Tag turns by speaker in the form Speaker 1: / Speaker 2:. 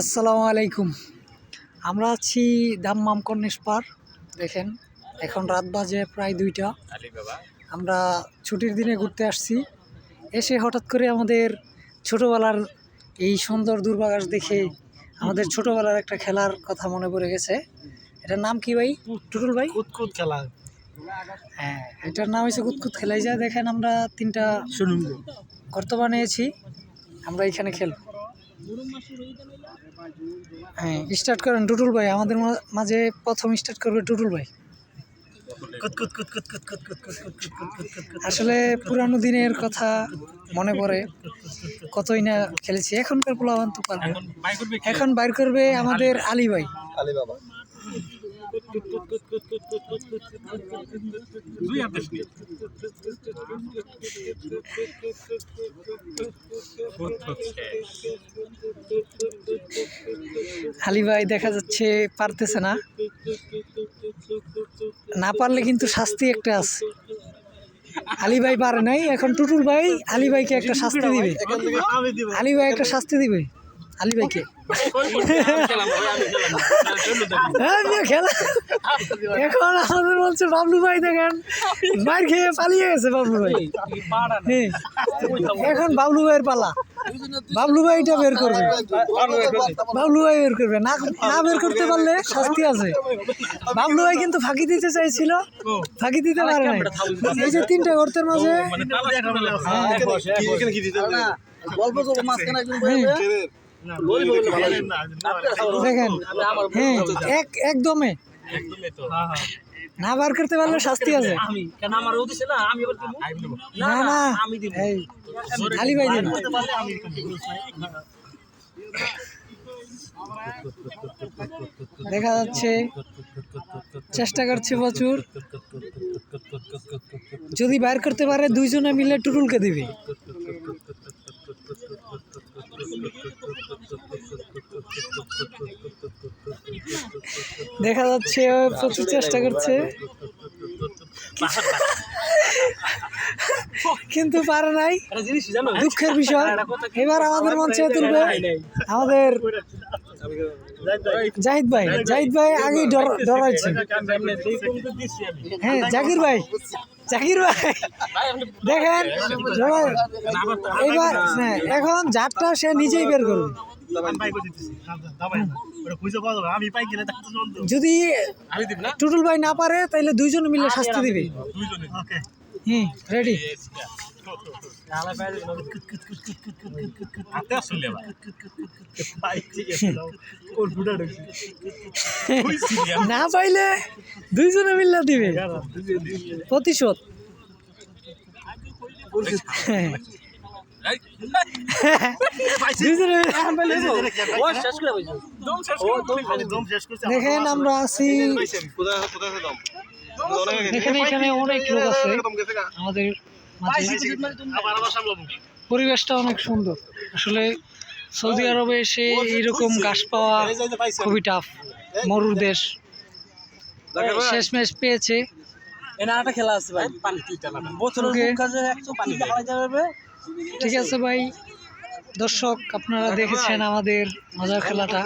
Speaker 1: আসসালামু আলাইকুম। আমরা আছি দাম্মাম কর্নিশ পার দেখেন এখন রাত বাজে প্রায় দুইটা। আমরা ছুটির দিনে ঘুরতে আসছি। এসে হঠাৎ করে আমাদের ছোটোবেলার এই সুন্দর দূর্বাঘাস দেখে আমাদের ছোটোবেলার একটা খেলার কথা মনে পড়ে গেছে। এটার নাম কি ভাই? টুটুল ভাই?
Speaker 2: কুতকুত খেলা।
Speaker 1: হ্যাঁ এটার নাম হয়েছে কুতকুত খেলাই যায় দেখেন আমরা তিনটা
Speaker 2: শুনুন।
Speaker 1: গর্ত বানিয়েছি আমরা এখানে খেলব। হ্যাঁ স্টার্ট করেন টুটুল ভাই আমাদের মা- মাঝে প্রথম স্টার্ট করবে টুটুল ভাই আসলে পুরানো দিনের কথা মনে পড়ে কতই না খেলেছি এখনকার পোলাবান তো পারবে এখন বাইর করবে আমাদের আলী ভাই আলী ভাই দেখা যাচ্ছে পারতেছে না। না পারলে কিন্তু শাস্তি একটা আছে। আলী ভাই পারে নাই এখন টুটুল ভাই আলী ভাইকে একটা শাস্তি দিব। আলী ভাই একটা শাস্তি দিবে। আলী ভাইকে। হ্যাঁ, খেলা। এখন আমাদের বলছে বাবলু ভাই দেখেন মার খেয়ে পালিয়ে গেছে বাবলু ভাই। হ্যাঁ। এখন বাবলু ভাইয়ের পালা। বাবলু ভাই এটা বের করবে। বাবলু ভাই বের করবে। না না বের করতে পারলে শাস্তি আছে। বাবলু ভাই কিন্তু ফাঁকি দিতে চাইছিল। ফাঁকি দিতে পারে নাই। এই যে তিনটা গর্তের মাঝে
Speaker 2: না
Speaker 1: দেখেন হ্যাঁ এক একদমে। না বার করতে পারলে শাস্তি আছে।
Speaker 3: আমি কেন আমার ও দিছে না? আমি
Speaker 1: না না
Speaker 3: আমি দিব।
Speaker 1: এই আলী ভাই দিন দেখা যাচ্ছে চেষ্টা করছে প্রচুর। যদি বাইর করতে পারে দুইজনে মিলে টুটুলকে দিবে। দেখা যাচ্ছে প্রচুর চেষ্টা করছে। কিন্তু পারে নাই। দুঃখের বিষয়। এবার আমাদের মঞ্চে তুলবে। আমাদের ভাই ভাই হ্যাঁ জাকির ভাই জাকির দেখেন এবার হ্যাঁ, এখন জাতটা সে নিজেই বের করবে। যদি টুটুল ভাই না পারে তাহলে দুইজন মিলে শাস্তি দিবে। হুম রেডি। না পাইলে দুইজনে মিলে দিবে প্রতিশোধ হ্যাঁ। দেখেন আমরা আছি এখানে অনেক লোক আছে আমাদের পরিবেশটা অনেক সুন্দর। আসলে সৌদি আরবে এসে এইরকম ঘাস পাওয়া খুবই টাফ মরুর দেশ। শেষমেশ পেয়েছে।
Speaker 3: খেলা আছে ভাই। পানি
Speaker 1: ঠিক আছে ভাই। দর্শক আপনারা দেখেছেন আমাদের মজার খেলাটা।